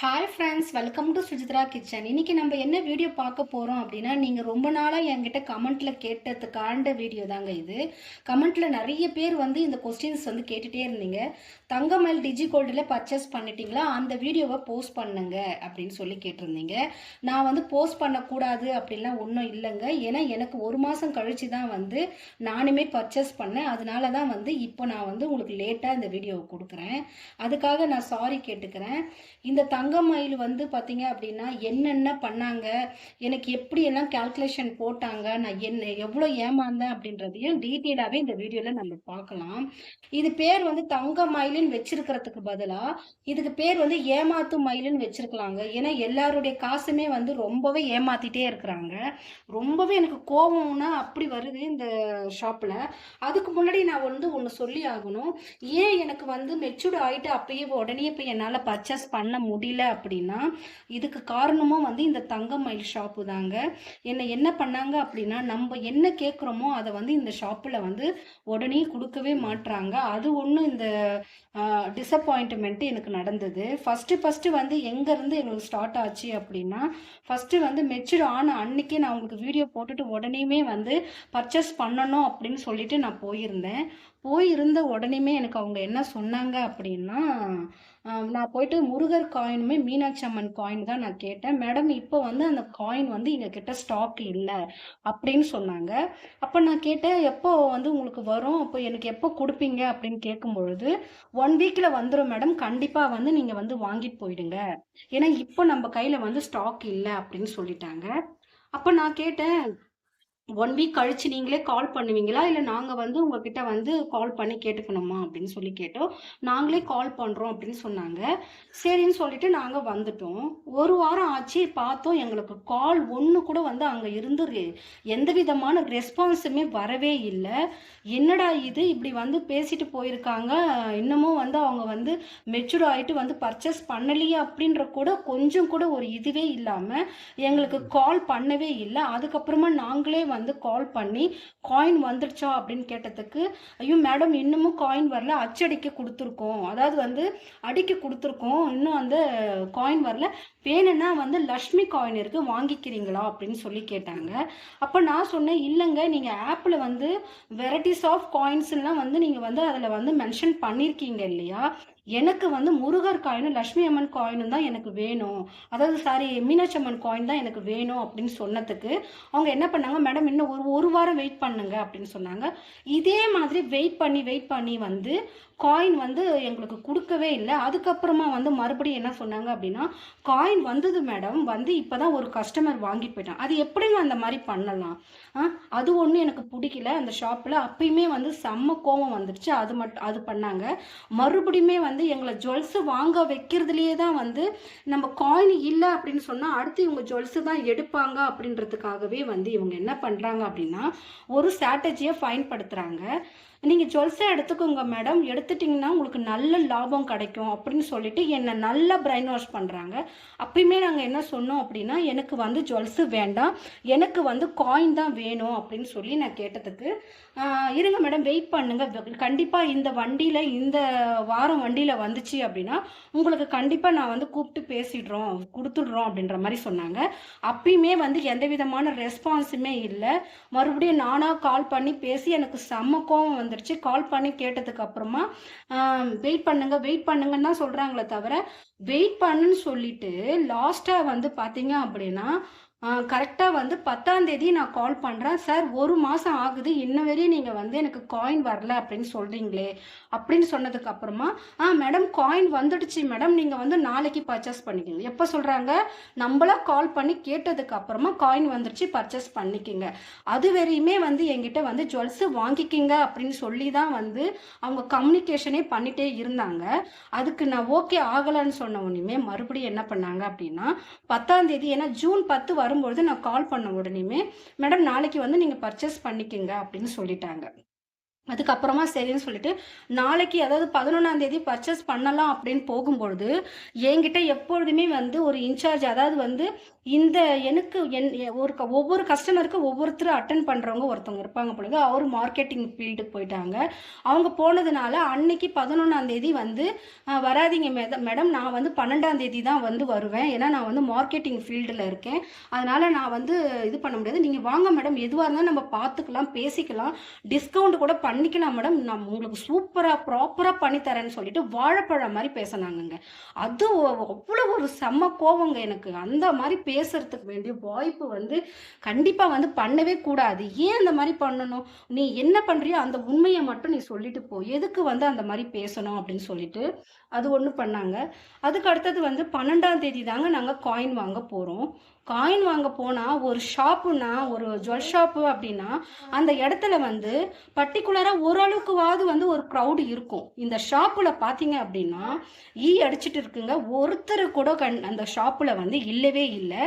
Hi friends welcome to Sujithra kitchen இன்னைக்கு நம்ம என்ன வீடியோ பார்க்க போகிறோம் அப்படின்னா நீங்கள் ரொம்ப நாளாக என்கிட்ட கமெண்ட்டில் கேட்டதுக்காண்ட வீடியோ தாங்க இது. கமெண்ட்டில் நிறைய பேர் வந்து இந்த கொஸ்டின்ஸ் வந்து கேட்டுகிட்டே இருந்தீங்க. தங்கமல் டிஜி கோல்டில் பர்ச்சேஸ் பண்ணிட்டீங்களா? அந்த வீடியோவை போஸ்ட் பண்ணுங்க அப்படின்னு சொல்லி கேட்டிருந்தீங்க. நான் வந்து போஸ்ட் பண்ணக்கூடாது அப்படின்லாம் ஒன்றும் இல்லைங்க. ஏன்னா எனக்கு ஒரு மாதம் கழிச்சு தான் வந்து நானுமே பர்ச்சேஸ் பண்ணேன். அதனால தான் வந்து இப்போ நான் வந்து உங்களுக்கு லேட்டாக இந்த வீடியோவை கொடுக்குறேன். அதுக்காக நான் சாரி கேட்டுக்கிறேன். இந்த தங்க மயில் வந்து பார்த்தீங்க அப்படின்னா என்னென்ன பண்ணாங்க? எனக்கு எப்படியெல்லாம் கால்குலேஷன் போட்டாங்க? நான் என்ன எவ்வளோ ஏமாந்தேன் அப்படின்றதையும் டீட்டெயிலாகவே இந்த வீடியோவில் நம்ம பார்க்கலாம். இது பேர் வந்து தங்க மயிலுன்னு வச்சிருக்கிறதுக்கு பதிலாக இதுக்கு பேர் வந்து ஏமாத்து மயிலுன்னு வச்சிருக்கலாங்க. ஏன்னா எல்லாருடைய காசுமே வந்து ரொம்பவே ஏமாத்திட்டே இருக்கிறாங்க. ரொம்பவே எனக்கு கோபம்னா அப்படி வருது இந்த ஷாப்பில் அதுக்கு முன்னாடி நான் வந்து ஒன்று சொல்லி ஆகணும். ஏன் எனக்கு வந்து மெச்சூர்ட் ஆகிட்டு அப்பயே உடனே இப்போ என்னால் பர்ச்சேஸ் பண்ண முடியல? அப்படின்னா இதுக்கு காரணமும் வந்து இந்த தங்க மயில் ஷாப்பு தாங்க. என்னை என்ன பண்ணாங்க அப்படின்னா நம்ம என்ன கேட்குறோமோ அதை வந்து இந்த ஷாப்பில் வந்து உடனே கொடுக்கவே மாட்றாங்க. அது ஒன்றும் இந்த டிசப்பாயின்ட்மெண்ட்டு எனக்கு நடந்தது. ஃபஸ்ட்டு ஃபஸ்ட்டு வந்து எங்கேருந்து எங்களுக்கு ஸ்டார்ட் ஆச்சு அப்படின்னா ஃபஸ்ட்டு வந்து மெச்சூர் ஆன அன்னைக்கே நான் உங்களுக்கு வீடியோ போட்டுட்டு உடனேயுமே வந்து பர்ச்சேஸ் பண்ணணும் அப்படின்னு சொல்லிட்டு நான் போயிருந்தேன். போயிருந்த உடனேயுமே எனக்கு அவங்க என்ன சொன்னாங்க அப்படின்னா நான் போயிட்டு முருகர் காயினுமே மீனாட்சி அம்மன் காயின் தான் நான் கேட்டேன். மேடம் இப்போ வந்து அந்த காயின் வந்து எங்கள் கிட்ட ஸ்டாக் இல்லை அப்படின்னு சொன்னாங்க. அப்போ நான் கேட்டேன் எப்போ வந்து உங்களுக்கு வரும்? அப்போ எனக்கு எப்போ கொடுப்பீங்க? அப்படின்னு கேட்கும் பொழுது ஒன் வீக்கில் வந்துடும் மேடம் கண்டிப்பாக வந்து நீங்கள் வந்து வாங்கிட்டு போயிடுங்க. ஏன்னா இப்போ நம்ம கையில் வந்து ஸ்டாக் இல்லை அப்படின்னு சொல்லிட்டாங்க. அப்போ நான் கேட்டேன் ஒன் வீக் கழிச்சு நீங்களே கால் பண்ணுவீங்களா? இல்லை நாங்கள் வந்து உங்ககிட்ட வந்து கால் பண்ணி கேட்டுக்கணுமா? அப்படின்னு சொல்லி கேட்டோம். நாங்களே கால் பண்ணுறோம் அப்படின்னு சொன்னாங்க. சரின்னு சொல்லிட்டு நாங்கள் வந்துட்டோம். ஒரு வாரம் ஆச்சு பார்த்தோம் எங்களுக்கு கால் ஒன்று கூட வந்து அங்கே இருந்து எந்த விதமான ரெஸ்பான்ஸுமே வரவே இல்லை. என்னடா இது? இப்படி வந்து பேசிட்டு போயிருக்காங்க. இன்னமும் வந்து அவங்க வந்து மெச்சூர் ஆகிட்டு வந்து பர்ச்சேஸ் பண்ணலையே அப்படின்ற கூட கொஞ்சம் கூட ஒரு இதுவே இல்லாமல் எங்களுக்கு கால் பண்ணவே இல்லை. அதுக்கப்புறமா நாங்களே வந்து கால் பண்ணி காயின் வந்துடுச்சா அப்படின்னு கேட்டதுக்கு ஐயோ மேடம் இன்னமும் காயின் வரல. அச்சடிக்க கொடுத்துருக்கோம். அதாவது வந்து அடிக்க கொடுத்துருக்கோம். இன்னும் வந்து காயின் வரல. வேணும்னா வந்து லக்ஷ்மி காயின் இருக்கு. வாங்கிக்கிறீங்களா? அப்படின்னு சொல்லி கேட்டாங்க. அப்போ நான் சொன்னேன் இல்லைங்க. நீங்கள் ஆப்பில் வந்து வெரைட்டிஸ் ஆஃப் காயின்ஸ்லாம் வந்து நீங்கள் வந்து அதில் வந்து மென்ஷன் பண்ணியிருக்கீங்க இல்லையா? எனக்கு வந்து முருகர் காயினும் லக்ஷ்மி அம்மன் காயினும் தான் எனக்கு வேணும். அதாவது சாரி மீனாட்சி அம்மன் காயின் தான் எனக்கு வேணும் அப்படின்னு சொன்னதுக்கு அவங்க என்ன பண்ணாங்க மேடம் இன்னும் ஒரு ஒரு வாரம் வெயிட் பண்ணுங்க அப்படின்னு சொன்னாங்க. இதே மாதிரி வெயிட் பண்ணி வெயிட் பண்ணி வந்து காயின் வந்து எங்களுக்கு கொடுக்கவே இல்லை. அதுக்கப்புறமா வந்து மறுபடியும் என்ன சொன்னாங்க அப்படின்னா காயின் வந்தது மேடம் வந்து இப்போ தான் ஒரு கஸ்டமர் வாங்கி போயிட்டான். அது எப்படிங்க அந்த மாதிரி பண்ணலாம்? அது ஒன்றும் எனக்கு பிடிக்கல. அந்த ஷாப்பில் அப்பயுமே வந்து செம்ம கோவம் வந்துடுச்சு அது மட்டும் அது பண்ணாங்க. மறுபடியுமே வந்து எங்களை ஜுவல்ஸு வாங்க வைக்கிறதுலையே தான் வந்து நம்ம காயின் இல்லை அப்படின்னு சொன்னால் அடுத்து இவங்க ஜுவல்ஸு தான் எடுப்பாங்க அப்படின்றதுக்காகவே வந்து இவங்க என்ன பண்ணுறாங்க அப்படின்னா ஒரு ஸ்ட்ராட்டஜியை பயன்படுத்துகிறாங்க நீங்கள் ஜுவல்ஸாக எடுத்துக்கோங்க மேடம். எடுத்துட்டிங்கன்னா உங்களுக்கு நல்ல லாபம் கிடைக்கும் அப்படின்னு சொல்லிட்டு என்னை நல்லா பிரைன் வாஷ் பண்ணுறாங்க அப்பயுமே நாங்கள் என்ன சொன்னோம் அப்படின்னா எனக்கு வந்து ஜுவல்ஸு வேண்டாம். எனக்கு வந்து காயின் தான் வேணும் அப்படின்னு சொல்லி நான் கேட்டதுக்கு இருங்க மேடம் வெயிட் பண்ணுங்கள் கண்டிப்பாக இந்த வண்டியில் இந்த வாரம் வண்டியில் வந்துச்சு அப்படின்னா உங்களுக்கு கண்டிப்பாக நான் வந்து கூப்பிட்டு பேசிடுறோம் கொடுத்துடுறோம் அப்படின்ற மாதிரி சொன்னாங்க. அப்பயுமே வந்து எந்த விதமான ரெஸ்பான்ஸுமே இல்லை. மறுபடியும் நானாக கால் பண்ணி பேசி எனக்கு செம்ம கோவம் வந்துடுச்சு கால் பண்ணி கேட்டதுக்கு அப்புறமா வெயிட் பண்ணுங்க வெயிட் பண்ணுங்கன்னு தான் சொல்கிறாங்களே தவிர வெயிட் பண்ணுன்னு சொல்லிட்டு லாஸ்ட்டாக வந்து பார்த்தீங்க அப்படின்னா கரெக்டாக வந்து பத்தாந்தேதி நான் கால் பண்ணுறேன் சார் ஒரு மாதம் ஆகுது. இன்ன வரையும் நீங்கள் வந்து எனக்கு காயின் வரல அப்படின்னு சொல்கிறீங்களே அப்படின்னு சொன்னதுக்கு அப்புறமா ஆ மேடம் காயின் வந்துடுச்சு. மேடம் நீங்கள் வந்து நாளைக்கு பர்ச்சேஸ் பண்ணிக்கோங்க. எப்போ சொல்கிறாங்க நம்மளா கால் பண்ணி கேட்டதுக்கு அப்புறமா காயின் வந்துடுச்சு. பர்ச்சேஸ் பண்ணிக்கோங்க. அது வரையுமே வந்து என்கிட்ட வந்து ஜுவல்ஸு வாங்கிக்கிங்க அப்படின்னு சொல்லி தான் வந்து அவங்க கம்யூனிகேஷனே பண்ணிட்டே இருந்தாங்க. அதுக்கு நான் ஓகே ஆகலைன்னு சொன்ன உடனே மறுபடியும் என்ன பண்ணாங்க அப்படின்னா பத்தாம் தேதி ஏன்னா ஜூன் பத்து வரும்பொழுது நான் கால் பண்ண உடனேமே மேடம் நாளைக்கு வந்து நீங்கள் பர்ச்சேஸ் பண்ணிக்கோங்க அப்படின்னு சொல்லிட்டாங்க. அதுக்கப்புறமா சரின்னு சொல்லிட்டு நாளைக்கு அதாவது பதினொன்றாம் தேதி பர்ச்சேஸ் பண்ணலாம் அப்படின்னு போகும்பொழுது என்கிட்ட எப்பொழுதுமே வந்து ஒரு இன்சார்ஜ் அதாவது வந்து இந்த எனக்கு என் ஒரு க- ஒவ்வொரு கஸ்டமருக்கு ஒவ்வொருத்தர் அட்டன் பண்ணுறவங்க ஒருத்தவங்க இருப்பாங்க பொழுது அவர் மார்க்கெட்டிங் ஃபீல்டுக்கு போயிட்டாங்க. அவங்க போனதுனால அன்னைக்கு பதினொன்றாம் தேதி வந்து வராதிங்க வராதீங்க மேடம் மேடம் நான் வந்து பன்னெண்டாம் தேதி தான் வந்து வருவேன். ஏன்னா நான் வந்து மார்க்கெட்டிங் ஃபீல்டில் இருக்கேன். அதனால் நான் வந்து இது பண்ண முடியாது. நீங்கள் வாங்க மேடம். எதுவாக இருந்தாலும் நம்ம பார்த்துக்கலாம் பேசிக்கலாம். டிஸ்கவுண்ட் கூட பண்ணிக்கலாம் மேடம் நான் உங்களுக்கு சூப்பராக ப்ராப்பராக பண்ணித்தரேன்னு சொல்லிட்டு வாழைப்பழம் மாதிரி பேசினாங்கங்க. அது அவ்வளோ ஒரு செம்ம கோவங்க எனக்கு. அந்த மாதிரி பேசுறதுக்கு வேண்டிய வாய்ப்பு வந்து கண்டிப்பாக வந்து பண்ணவே கூடாது. ஏன் அந்த மாதிரி பண்ணணும்? நீ என்ன பண்ணுறியோ அந்த உண்மையை மட்டும் நீ சொல்லிட்டு போ. எதுக்கு வந்து அந்த மாதிரி பேசணும் அப்படின்னு சொல்லிட்டு அது ஒன்று பண்ணாங்க. அதுக்கு அடுத்தது வந்து பன்னெண்டாம் தேதி தாங்க நாங்கள் காயின் வாங்க போகிறோம் காயின் வாங்க போனால் ஒரு ஷாப்புனா ஒரு ஜுவல் ஷாப்பு அப்படின்னா அந்த இடத்துல வந்து பர்டிகுலராக ஓரளவுக்குவாது வந்து ஒரு க்ரௌடு இருக்கும். இந்த ஷாப்பில் பார்த்தீங்க அப்படின்னா ஈ அடிச்சிட்டு இருக்குங்க. ஒருத்தர் கூட கண் அந்த ஷாப்பில் வந்து இல்லவே இல்லை.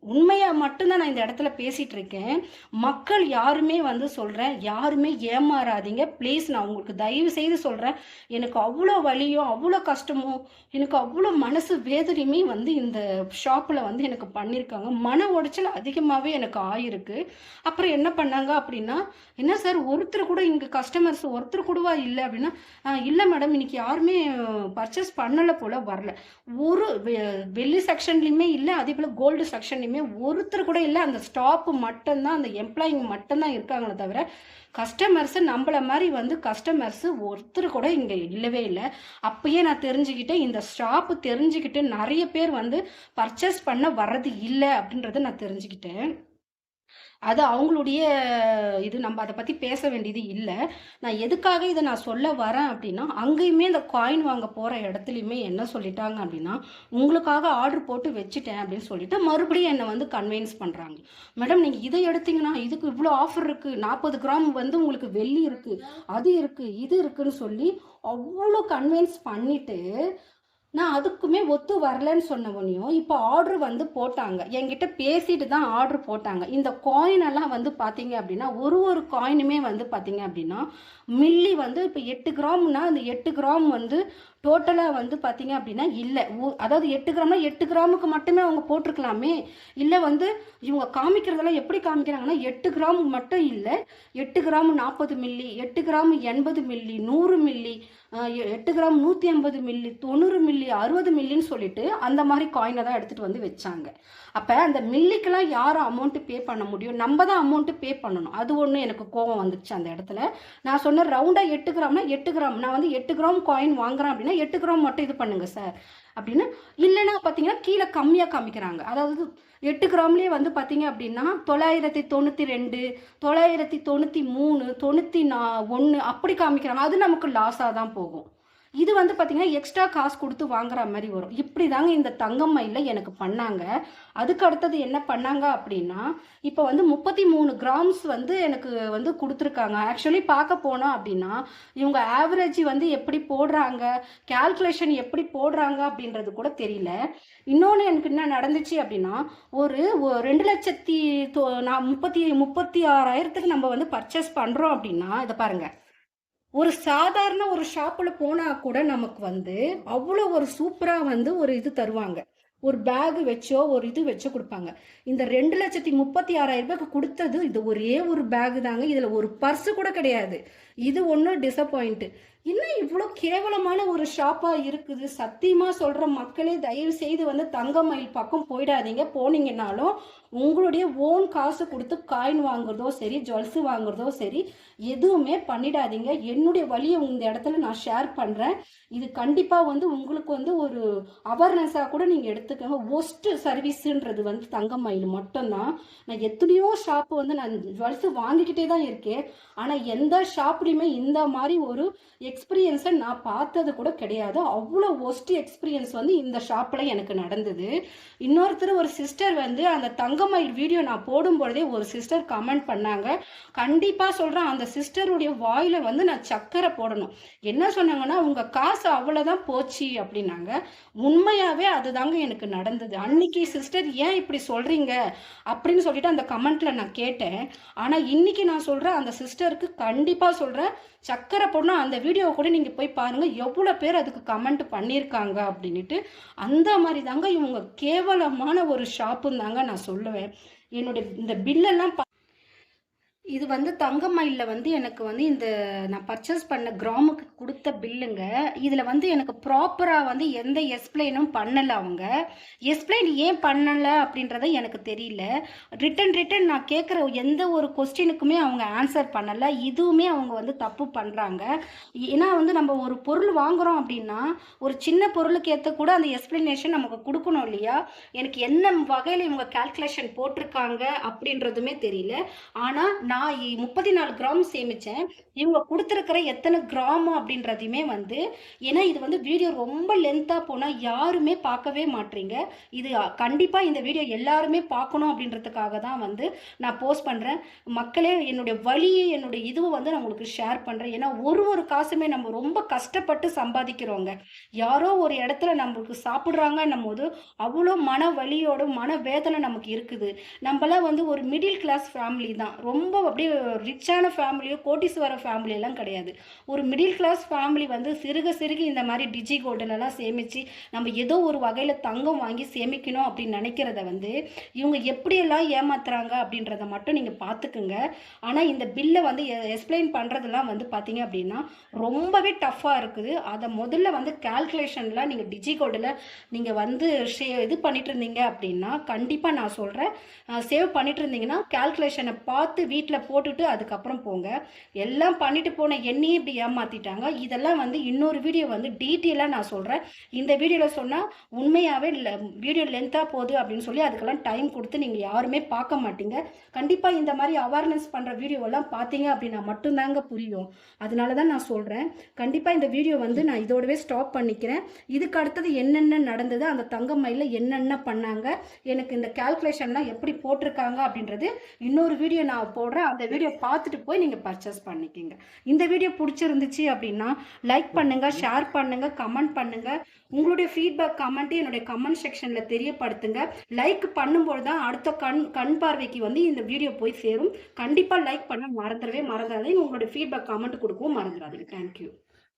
உண்மையாக மட்டும்தான் நான் இந்த இடத்துல பேசிகிட்டு இருக்கேன் மக்கள் யாருமே வந்து சொல்கிறேன் யாருமே ஏமாறாதீங்க. ப்ளீஸ் நான் உங்களுக்கு தயவு செய்து சொல்கிறேன் எனக்கு அவ்வளோ வலியும் அவ்வளோ கஷ்டமும் எனக்கு அவ்வளோ மனசு வேதனையுமே வந்து இந்த ஷாப்பில் வந்து எனக்கு பண்ணியிருக்காங்க மன உடைச்சல் அதிகமாகவே எனக்கு ஆயிருக்கு. அப்புறம் என்ன பண்ணாங்க அப்படின்னா என்ன சார் ஒருத்தர் கூட இங்கே கஸ்டமர்ஸ் ஒருத்தர் கூடவா இல்லை அப்படின்னா இல்லை மேடம் இன்னைக்கு யாருமே பர்ச்சேஸ் பண்ணலை போல் வரல. ஒரு வெ- வெள்ளி செக்ஷன்லேயுமே இல்லை அதே போல் கோல்டு செக்ஷன்லையுமே ஒருத்தர் கூட இல்லை அந்த ஸ்டாப்பு மட்டும்தான் அந்த எம்ப்ளாயிங் மட்டும்தான் இருக்காங்களே தவிர கஸ்டமர்ஸு நம்மள மாதிரி வந்து கஸ்டமர்ஸு ஒருத்தர் கூட இங்கே இல்லவே இல்லை. அப்பயே நான் தெரிஞ்சுக்கிட்டேன் இந்த ஸ்டாப்பு தெரிஞ்சுக்கிட்டு நிறைய பேர் வந்து பர்ச்சேஸ் பண்ண வர்றது இல்லை அப்படின்றத நான் தெரிஞ்சுக்கிட்டேன். அது அவங்களுடைய இது நம்ம அதை பற்றி பேச வேண்டியது இல்லை. நான் எதுக்காக இதை நான் சொல்ல வரேன் அப்படின்னா அங்கேயுமே இந்த காயின் வாங்க போகிற இடத்துலையுமே என்ன சொல்லிட்டாங்க அப்படின்னா உங்களுக்காக ஆர்டர் போட்டு வச்சுட்டேன் அப்படின்னு சொல்லிட்டு மறுபடியும் என்னை வந்து கன்வின்ஸ் பண்ணுறாங்க மேடம் நீங்கள் இதை எடுத்தீங்கன்னா இதுக்கு இவ்வளோ ஆஃபர் இருக்குது நாற்பது கிராம் வந்து உங்களுக்கு வெள்ளி இருக்குது அது இருக்குது இது இருக்குதுன்னு சொல்லி அவ்வளோ கன்வின்ஸ் பண்ணிவிட்டு நான் அதுக்குமே ஒத்து வரலன்னு சொன்னவனையும் இப்போ ஆர்டர் வந்து போட்டாங்க. என்கிட்ட பேசிட்டு தான் ஆர்டர் போட்டாங்க. இந்த காயினெல்லாம் வந்து பார்த்தீங்க அப்படின்னா ஒரு ஒரு காயினுமே வந்து பார்த்தீங்க அப்படின்னா மில்லி வந்து இப்போ எட்டு கிராம்னா அந்த எட்டு கிராம் வந்து டோட்டலாக வந்து பார்த்தீங்க அப்படின்னா இல்லை. அதாவது எட்டு கிராம்னா எட்டு கிராமுக்கு மட்டுமே அவங்க போட்டிருக்கலாமே. இல்லை வந்து இவங்க காமிக்கிறதெல்லாம் எப்படி காமிக்கிறாங்கன்னா எட்டு கிராம் மட்டும் இல்லை எட்டு கிராம் நாற்பது மில்லி எட்டு கிராம் எண்பது மில்லி நூறு மில்லி எ- எட்டு கிராம் நூற்றி ஐம்பது மில்லி தொண்ணூறு மில்லி அறுபது மில்லின்னு சொல்லிட்டு அந்த மாதிரி காயினை தான் எடுத்துகிட்டு வந்து வச்சாங்க. அப்போ அந்த மில்லிக்கெல்லாம் யாரும் அமௌண்ட்டு பே பண்ண முடியும்? நம்ம தான் அமௌண்ட்டு பே பண்ணணும். அது ஒன்று எனக்கு கோவம் வந்துச்சு அந்த இடத்துல. நான் சொன்ன ரவுண்டாக எட்டு கிராம்னா எட்டு கிராம். நான் வந்து எட்டு கிராம் காயின் வாங்குறேன் அப்படின்னா எட்டு கிராம் மட்டும் இது பண்ணுங்க சார். அப்படின்னு இல்லைன்னா பார்த்தீங்கன்னா கீழே கம்மியாக காமிக்கிறாங்க. அதாவது எட்டு கிராம்லேயே வந்து பார்த்தீங்க அப்படின்னா தொள்ளாயிரத்தி தொண்ணூற்றி ரெண்டு தொள்ளாயிரத்தி தொண்ணூற்றி மூணு தொண்ணூற்றி நா ஒன்று அப்படி காமிக்கிறாங்க. அது நமக்கு லாஸாக தான் போகும். இது வந்து பார்த்தீங்கன்னா எக்ஸ்ட்ரா காசு கொடுத்து வாங்குற மாதிரி வரும். இப்படி தாங்க இந்த தங்கம் மயிலில் எனக்கு பண்ணாங்க. அதுக்கு அடுத்தது என்ன பண்ணாங்க அப்படின்னா இப்போ வந்து முப்பத்தி மூணு கிராம்ஸ் வந்து எனக்கு வந்து கொடுத்துருக்காங்க. ஆக்சுவலி பார்க்க போனோம் அப்படின்னா இவங்க ஆவரேஜ் வந்து எப்படி போடுறாங்க கால்குலேஷன் எப்படி போடுறாங்க அப்படின்றது கூட தெரியல. இன்னொன்று எனக்கு என்ன நடந்துச்சு அப்படின்னா ஒரு ரெண்டு லட்சத்தி நான் முப்பத்தி முப்பத்தி ஆறாயிரத்துக்கு நம்ம வந்து பர்ச்சேஸ் பண்ணுறோம் அப்படின்னா இதை பாருங்கள் ஒரு சாதாரண ஒரு ஷாப்பில் போனால் கூட நமக்கு வந்து அவ்வளோ ஒரு சூப்பராக வந்து ஒரு இது தருவாங்க. ஒரு பேகு வச்சோ ஒரு இது வச்சோ கொடுப்பாங்க. இந்த ரெண்டு லட்சத்தி முப்பத்தி ஆறாயிரம் ரூபாய்க்கு கொடுத்தது இது ஒரே ஒரு பேகு தாங்க. இதில் ஒரு பர்ஸு கூட கிடையாது. இது ஒன்றும் டிசப்பாயிண்ட்டு இன்னும் இவ்வளோ கேவலமான ஒரு ஷாப்பாக இருக்குது? சத்தியமாக சொல்கிற மக்களே தயவு செய்து வந்து தங்க மயில் பக்கம் போயிடாதீங்க. போனீங்கன்னாலும் உங்களுடைய ஓன் காசு கொடுத்து காயின் வாங்குறதோ சரி ஜுவல்ஸு வாங்குறதோ சரி எதுவுமே பண்ணிடாதீங்க. என்னுடைய வழியை இந்த இடத்துல நான் ஷேர் பண்ணுறேன் இது கண்டிப்பாக வந்து உங்களுக்கு வந்து ஒரு அவேர்னஸாக கூட நீங்கள் எடுத்துக்கோங்க. ஒஸ்ட்டு சர்வீஸுன்றது வந்து தங்க மயில் மட்டும்தான். நான் எத்தனையோ ஷாப்பு வந்து நான் ஜுவல்ஸு வாங்கிக்கிட்டே தான் இருக்கேன். ஆனால் எந்த ஷாப்லேயுமே இந்த மாதிரி ஒரு எக்ஸ்பீரியன்ஸை நான் பார்த்தது கூட கிடையாது. அவ்வளோ ஒஸ்ட் எக்ஸ்பீரியன்ஸ் வந்து இந்த ஷாப்பில் எனக்கு நடந்தது. இன்னொருத்தர் ஒரு சிஸ்டர் வந்து அந்த தங்கமயில் வீடியோ நான் போடும்பொழுதே ஒரு சிஸ்டர் கமெண்ட் பண்ணாங்க. கண்டிப்பாக சொல்கிறேன் அந்த சிஸ்டருடைய வாயில் வந்து நான் சக்கரை போடணும். என்ன சொன்னாங்கன்னா உங்கள் காசு அவ்வளோதான் போச்சு அப்படின்னாங்க. உண்மையாகவே அதுதாங்க எனக்கு நடந்தது. அன்னைக்கு சிஸ்டர் ஏன் இப்படி சொல்கிறீங்க அப்படின்னு சொல்லிட்டு அந்த கமெண்ட்டில் நான் கேட்டேன். ஆனால் இன்னைக்கு நான் சொல்கிறேன் அந்த சிஸ்டருக்கு கண்டிப்பாக சொல்கிறேன் சக்கரை போடணும் அந்த வீடியோ வீடியோ கூட நீங்கள் போய் பாருங்கள் எவ்வளோ பேர் அதுக்கு கமெண்ட் பண்ணியிருக்காங்க அப்படின்ட்டு அந்த மாதிரி தாங்க இவங்க கேவலமான ஒரு ஷாப்புன்னு தாங்க நான் சொல்லுவேன். என்னுடைய இந்த பில்லெல்லாம் இது வந்து தங்கமயிலில் வந்து எனக்கு வந்து இந்த நான் பர்ச்சேஸ் பண்ண கிராமுக்கு கொடுத்த பில்லுங்க இதில் வந்து எனக்கு ப்ராப்பராக வந்து எந்த எக்ஸ்பிளைனும் பண்ணலை அவங்க. எக்ஸ்பிளைன் ஏன் பண்ணலை அப்படின்றத எனக்கு தெரியல. ரிட்டன் ரிட்டன் நான் கேட்குற எந்த ஒரு கொஸ்டினுக்குமே அவங்க ஆன்சர் பண்ணலை. இதுவுமே அவங்க வந்து தப்பு பண்ணுறாங்க ஏன்னா வந்து நம்ம ஒரு பொருள் வாங்குகிறோம் அப்படின்னா ஒரு சின்ன பொருளுக்கு ஏற்ற கூட அந்த எக்ஸ்பிளனேஷன் நமக்கு கொடுக்கணும் இல்லையா? எனக்கு என்ன வகையில் இவங்க கால்குலேஷன் போட்டிருக்காங்க அப்படின்றதுமே தெரியல. ஆனால் நான் முப்பத்தி நாலு கிராம் சேமித்தேன் இவங்க கொடுத்துருக்கிற எத்தனை கிராம் அப்படின்றதையுமே வந்து ஏன்னா இது வந்து வீடியோ ரொம்ப லென்த்தாக போனால் யாருமே பார்க்கவே மாட்டீங்க இது கண்டிப்பாக இந்த வீடியோ எல்லாருமே பார்க்கணும் அப்படின்றதுக்காக தான் வந்து நான் போஸ்ட் பண்ணுறேன் மக்களே என்னுடைய வழியை என்னுடைய இதுவும் வந்து நான் உங்களுக்கு ஷேர் பண்ணுறேன் ஏன்னா ஒரு ஒரு காசுமே நம்ம ரொம்ப கஷ்டப்பட்டு சம்பாதிக்கிறோங்க. யாரோ ஒரு இடத்துல நம்மளுக்கு சாப்பிட்றாங்கன்னும் போது அவ்வளோ மன வலியோட மன வேதனை நமக்கு இருக்குது. நம்மளாம் வந்து ஒரு மிடில் கிளாஸ் ஃபேமிலி தான். ரொம்ப அப்படியே ரிச்சான ஃபேமிலியோ கோட்டீஸ்வர ஃபேமிலியெல்லாம் கிடையாது. ஒரு மிடில் கிளாஸ் ஃபேமிலி வந்து சிறுக சிறுக இந்த மாதிரி டிஜி கோல்டனெல்லாம் சேமித்து நம்ம ஏதோ ஒரு வகையில் தங்கம் வாங்கி சேமிக்கணும் அப்படின்னு நினைக்கிறத வந்து இவங்க எப்படியெல்லாம் ஏமாத்துறாங்க அப்படின்றத மட்டும் நீங்கள் பார்த்துக்குங்க. ஆனால் இந்த பில்லை வந்து எக்ஸ்பிளைன் பண்ணுறதெல்லாம் வந்து பார்த்தீங்க அப்படின்னா ரொம்பவே டஃப்பாக இருக்குது. அதை முதல்ல வந்து கால்குலேஷன்லாம் நீங்கள் டிஜி கோல்டில் நீங்கள் வந்து ஷே இது பண்ணிட்டு இருந்தீங்க அப்படின்னா கண்டிப்பாக நான் சொல்கிறேன் சேவ் பண்ணிட்டு இருந்தீங்கன்னா கால்குலேஷனை பார்த்து வீட்டில் போட்டுட்டு அதுக்கப்புறம் போங்க. எல்லாம் பண்ணிட்டு போன என்னையே இப்படி ஏமாத்திட்டாங்க. இதெல்லாம் வந்து இன்னொரு வீடியோ வந்து டீட்டெயிலாக நான் சொல்கிறேன் இந்த வீடியோவில் சொன்னால் உண்மையாகவே வீடியோ லென்த்தாக போகுது அப்படின்னு சொல்லி அதுக்கெல்லாம் டைம் கொடுத்து நீங்கள் யாருமே பார்க்க மாட்டீங்க. கண்டிப்பாக இந்த மாதிரி அவேர்னஸ் பண்ணுற வீடியோவெல்லாம் பார்த்தீங்க அப்படின்னா மட்டும்தாங்க புரியும். அதனால தான் நான் சொல்கிறேன் கண்டிப்பாக இந்த வீடியோ வந்து நான் இதோடவே ஸ்டாப் பண்ணிக்கிறேன். இதுக்கு அடுத்தது என்னென்ன நடந்தது அந்த தங்கமயில என்னென்ன பண்ணாங்க எனக்கு இந்த கால்குலேஷன்லாம் எப்படி போட்டிருக்காங்க அப்படின்றது இன்னொரு வீடியோ நான் போடுறேன். அந்த வீடியோ பார்த்துட்டு போய் நீங்கள் பர்ச்சேஸ் பண்ணிக்கோங்க. இந்த வீடியோ பிடிச்சிருந்துச்சு அப்படின்னா லைக் பண்ணுங்கள் ஷேர் பண்ணுங்கள் கமெண்ட் பண்ணுங்கள் உங்களுடைய ஃபீட்பேக் கமெண்ட்டு என்னுடைய கமெண்ட் செக்ஷனில் தெரியப்படுத்துங்க. லைக் பண்ணும்போது தான் அடுத்த கண் கண் பார்வைக்கு வந்து இந்த வீடியோ போய் சேரும். கண்டிப்பாக லைக் பண்ண மறந்துடவே மறந்துடாதீங்க உங்களுடைய ஃபீட்பேக் கமெண்ட் கொடுக்கவும் மறந்துடாதீங்க. தேங்க்யூ